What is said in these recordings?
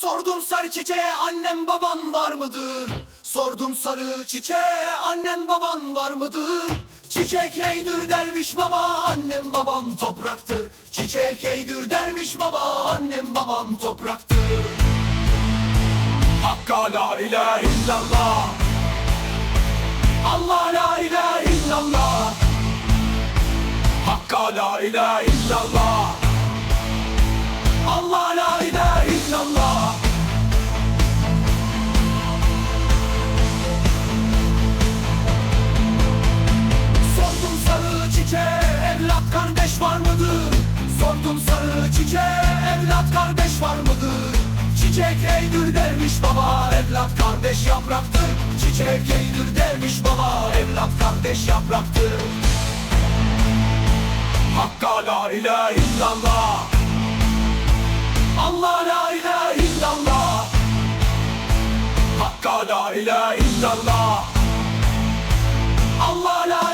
Sordum sarı çiçeğe annem baban var mıdır? Sordum sarı çiçeğe annem baban var mıdır? Çiçek eydür derviş baba annem babam topraktır. Çiçek eydür derviş baba annem babam topraktır. Hakka la ilahe illallah. Allah la ilahe illallah. Hakka la ilahe illallah Çiçek eydür dermiş baba evlat kardeş yapraktır. Çiçek eydür dermiş baba evlat kardeş yapraktır. Hakka la ilahe illallah. Allah la ilahe illallah. Hakka la ilahe illallah. Allah la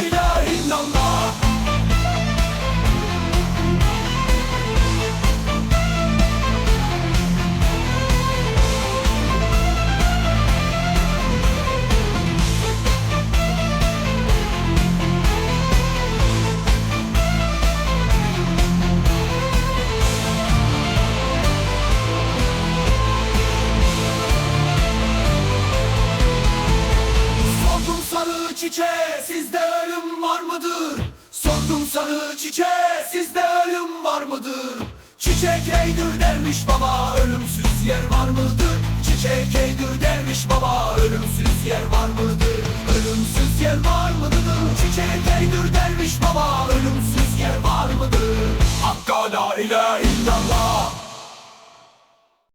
çiçe sizde ölüm var mıdır? Sordum sarı çiçe sizde ölüm var mıdır? Çiçek eydir dermiş baba ölümsüz yer var mıdır? Çiçek eydir dermiş baba ölümsüz yer var mıdır? Ölümsüz yer var mıdır? Çiçek eydir dermiş baba ölümsüz yer var mıdır? Hakka la